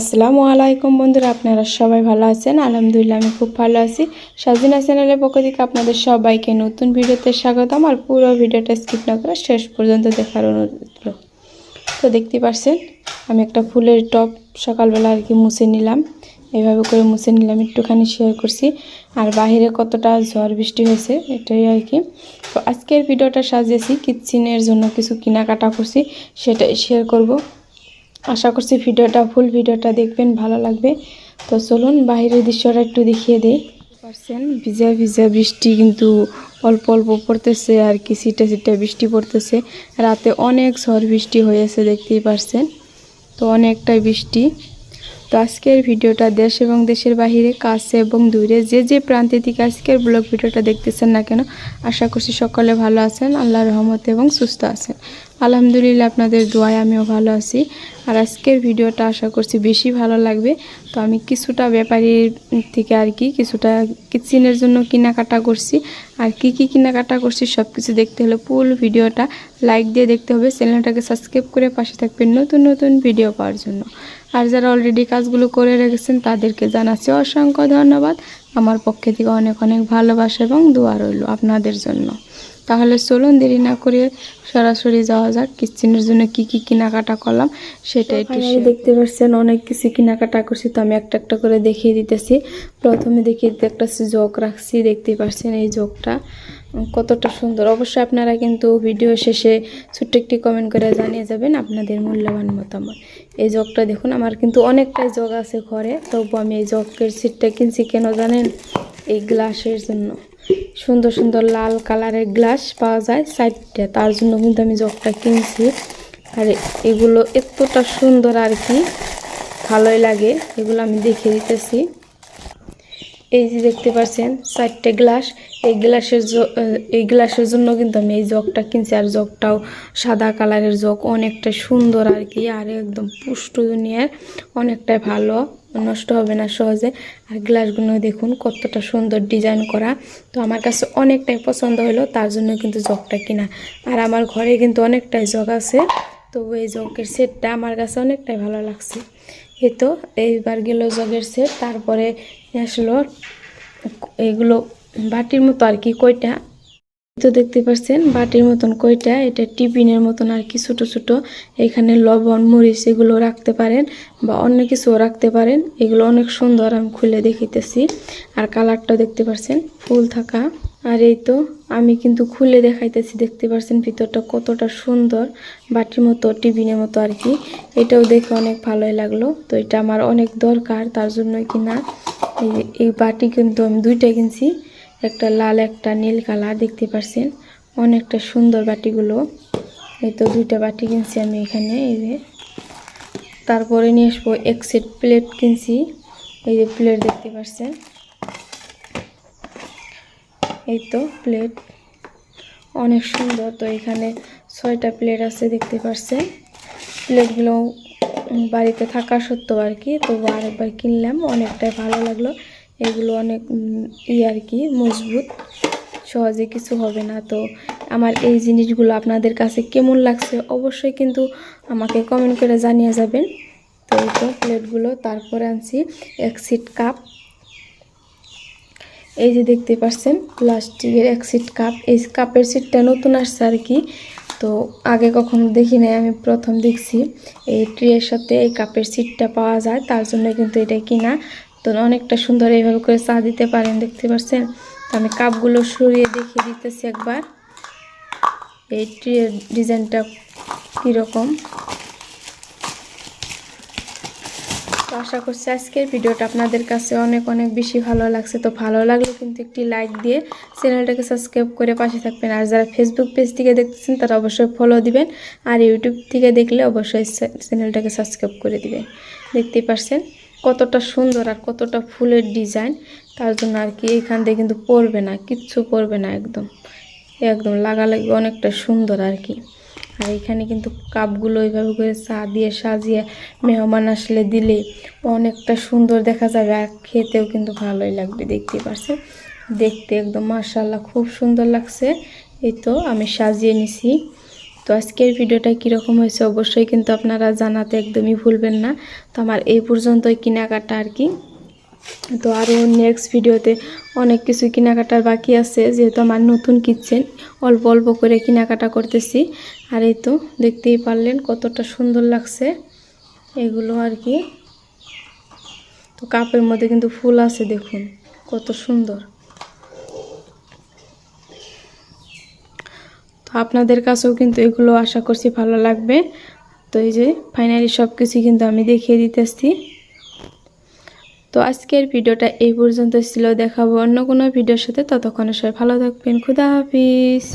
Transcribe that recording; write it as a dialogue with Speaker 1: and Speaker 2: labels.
Speaker 1: আসসালামু আলাইকুম বন্ধুরা, আপনারা সবাই ভালো আছেন? আলহামদুলিল্লাহ, আমি খুব ভালো আছি। সাজিনা চ্যানেলের পক্ষ থেকে আপনাদের সবাইকে নতুন ভিডিওতে স্বাগতম। আর পুরো ভিডিওটা স্কিপ না করে শেষ পর্যন্ত দেখার অনুরোধ। তো দেখতে পাচ্ছেন, আমি একটা ফুলের টপ সকালবেলা আর কি মুছে নিলাম। এইভাবে করে মুছে নিলাম, একটুখানি শেয়ার করছি। আর বাইরে কতটা ঝড় বৃষ্টি হয়েছে, এটাই আর কি। তো আজকের ভিডিওটা সাজিয়েছি কিচেনের জন্য কিছু কেনাকাটা করছি, সেটাই শেয়ার করব। আশা করছি ভিডিওটা, ফুল ভিডিওটা দেখবেন, ভালো লাগবে। তো চলুন, বাইরের দৃশ্যটা একটু দেখিয়ে দেই। পারছেন ভিজা ভিজা বৃষ্টি কিন্তু অল্প অল্প পড়তেছে আর কি সিটা সিটে বৃষ্টি পড়তেছে। রাতে অনেক ঝড় বৃষ্টি হয়েছে, দেখতেই পারছেন। তো অনেকটাই বৃষ্টি। তো আজকের ভিডিওটা দেশ এবং দেশের বাহিরে, কাছে এবং দূরে, যে যে প্রান্তে থেকে আজকের ব্লগ ভিডিওটা দেখতেছেন না কেন, আশা করছি সকলে ভালো আছেন আল্লাহ রহমত এবং সুস্থ আছেন। আলহামদুলিল্লাহ আপনাদের দোয়ায় আমিও ভালো আছি। আর আজকের ভিডিওটা আশা করছি বেশি ভালো লাগবে। তো আমি কিছুটা ব্যাপারীর থেকে আর কি, কিছুটা কিচেনের জন্য কেনাকাটা করছি। আর কি কি কেনাকাটা করছি সব কিছু দেখতে হলে ফুল ভিডিওটা লাইক দিয়ে দেখতে হবে। চ্যানেলটাকে সাবস্ক্রাইব করে পাশে থাকবেন নতুন নতুন ভিডিও পাওয়ার জন্য। আর যারা অলরেডি কাজগুলো করে রেখেছেন তাদেরকে জানাচ্ছি অসংখ্য ধন্যবাদ। আমার পক্ষে থেকে অনেক অনেক ভালোবাসা এবং দোয়া রইল আপনাদের জন্য। তাহলে চলুন দেরি না করে সরাসরি যাওয়া যাক। কিচেনের জন্য কি কি কেনাকাটা করলাম সেটা একটু দেখতে পাচ্ছেন অনেক কিছু কেনাকাটা করছি তো আমি একটা একটা করে দেখিয়ে দিতেছি। প্রথমে দেখিয়ে দিতে একটা জগ রাখছি দেখতে পাচ্ছেন এই জগটা। কতটা সুন্দর। অবশ্যই আপনারা কিন্তু ভিডিও শেষে ছোট্ট একটি কমেন্ট করে জানিয়ে যাবেন আপনাদের মূল্যবান মতামত। এই জগটা দেখুন আমার কিন্তু অনেকটাই জগ আছে ঘরে তবু আমি এই জগের সিটটা কিনছি কেন জানেন? এই গ্লাসের জন্য। সুন্দর সুন্দর লাল কালারের গ্লাস পাওয়া যায় সাইডটা তার জন্য কিন্তু আমি জগটা কিনছি। আর এগুলো এতটা সুন্দর আর কি, ভালোই লাগে। এগুলো আমি দেখে দিতেছি। এই যে দেখতে পাচ্ছেন চারটে গ্লাস। এই গ্লাসের এই গ্লাসের জন্য কিন্তু আমি এই জগটা কিনছি। আর জগটাও সাদা কালারের জগ, অনেকটা সুন্দর আর কি। আর একদম পুষ্ট দুনিয়ার, অনেকটাই ভালো। নষ্ট হবে না সহজে। আর গ্লাসগুলো দেখুন, কতটা সুন্দর ডিজাইন করা। তো আমার কাছে অনেকটাই পছন্দ হলো, তার জন্য কিন্তু জগটা কিনা। আর আমার ঘরে কিন্তু অনেকটাই জগ আছে, তো এই জগের সেটটা আমার কাছে অনেকটাই ভালো লাগছে। এই তো, এইবার গেল জগের সেট তারপরে আসলো এগুলো বাটির মতো আর কি কয়টা। তো দেখতে পাচ্ছেন, বাটির মতন কয়টা, এটা টিফিনের মতন আর কি ছোটো ছোটো। এখানে লবণ, মরিচ এগুলো রাখতে পারেন বা অন্য কিছুও রাখতে পারেন। এগুলো অনেক সুন্দর, আমি খুলে দেখিতেছি আর কালারটাও দেখতে পাচ্ছেন, ফুল থাকা। আর এই তো, আমি কিন্তু খুলে দেখাইতেছি, দেখতে পাচ্ছেন ভিতরটা কতটা সুন্দর, বাটির মতো, টিফিনের মতো আর কি। এটাও দেখে অনেক ভালোই লাগল। তো এটা আমার অনেক দরকার, তার জন্যই কিনা এই বাটি কিন্তু আমি দুইটা কিনছি। একটা লাল, একটা নীল কালার দেখতে পারছেন। অনেকটা সুন্দর বাটিগুলো। এই তো দুইটা বাটি কিনছি আমি এখানে, এই যে। তারপরে নিয়ে আসব এক সেট প্লেট কিনছি। এই যে প্লেট দেখতে পাচ্ছেন এই তো প্লেট। অনেক সুন্দর। তো এখানে ছয়টা প্লেট আছে দেখতে পাচ্ছেন প্লেটগুলো বাড়িতে থাকা সত্ত্বেও আর কি, তবু আরেকবার কিনলাম। অনেকটাই ভালো লাগল। এগুলো অনেক ই আর কি, মজবুত। সহজে কিছু হবে না। তো আমার এই জিনিসগুলো আপনাদের কাছে কেমন লাগছে অবশ্যই কিন্তু আমাকে কমেন্ট করে জানিয়ে যাবেন। তো এই তো প্লেটগুলো, তারপরে আনছি এক সিট কাপ এই যে দেখতে পাচ্ছেন, প্লাস্টিকের এক সিট কাপ এই কাপের সিটটা নতুন আসছে আর কি। তো আগে কখনো দেখি নাই, আমি প্রথম দেখছি। এই ট্রের সাথে এই কাপের সিটটা পাওয়া যায়, তার জন্য কিন্তু এটা কিনা। তো অনেকটা সুন্দর এইভাবে করে চা দিতে পারেন, দেখতে পাচ্ছেন? তো আমি কাপগুলো সরিয়ে দেখিয়ে দিতেছি একবার। এই ট্রের ডিজাইনটা কীরকম? তো আশা করছি আজকের ভিডিওটা আপনাদের কাছে অনেক অনেক বেশি ভালো লাগছে। তো ভালো লাগলে কিন্তু একটি লাইক দিয়ে চ্যানেলটাকে সাবস্ক্রাইব করে পাশে থাকবেন। আর যারা ফেসবুক পেজ থেকে দেখতেছেন, তারা অবশ্যই ফলো দিবেন। আর ইউটিউব থেকে দেখলে অবশ্যই চ্যানেলটাকে সাবস্ক্রাইব করে দিবেন। দেখতেই পারছেন কতটা সুন্দর আর কতটা ফুলের ডিজাইন, তার জন্য আর কি এইখান দিয়ে কিন্তু পড়বে না, কিচ্ছু পড়বে না একদম। একদম লাগালাগি অনেকটা সুন্দর আর কি। আর এখানে কিন্তু কাপগুলো এইভাবে করে চা দিয়ে সাজিয়ে মেহমান আসলে দিলে অনেকটা সুন্দর দেখা যাবে আর খেতেও কিন্তু ভালোই লাগবে দেখতে পারছেন? দেখতে একদম মার্শাল্লাহ খুব সুন্দর লাগছে। এই তো আমি সাজিয়ে নিছি। তো আজকের ভিডিওটা কীরকম হয়েছে অবশ্যই কিন্তু আপনারা জানাতে একদমই ভুলবেন না। তো আমার এই পর্যন্তই কেনাকাটা আর কি। তো আরও নেক্সট ভিডিওতে অনেক কিছু কেনাকাটার বাকি আছে, যেহেতু আমার নতুন কিচেন অল্প অল্প করে কেনাকাটা করতেছি। আর এই তো দেখতেই পারলেন কতটা সুন্দর লাগছে এগুলো আর কি। তো কাপের মধ্যে কিন্তু ফুল আছে দেখুন, কত সুন্দর। তো আপনাদের কাছেও কিন্তু এগুলো আশা করছি ভালো লাগবে। তো এই যে ফাইনালি সব কিছু কিন্তু আমি দেখিয়ে দিতেছি। তো আজকের ভিডিওটা এই পর্যন্ত ছিল। দেখাবো অন্য কোনো ভিডিওর সাথে। ততক্ষণে সবাই ভালো থাকবেন। খুদা হাফিজ।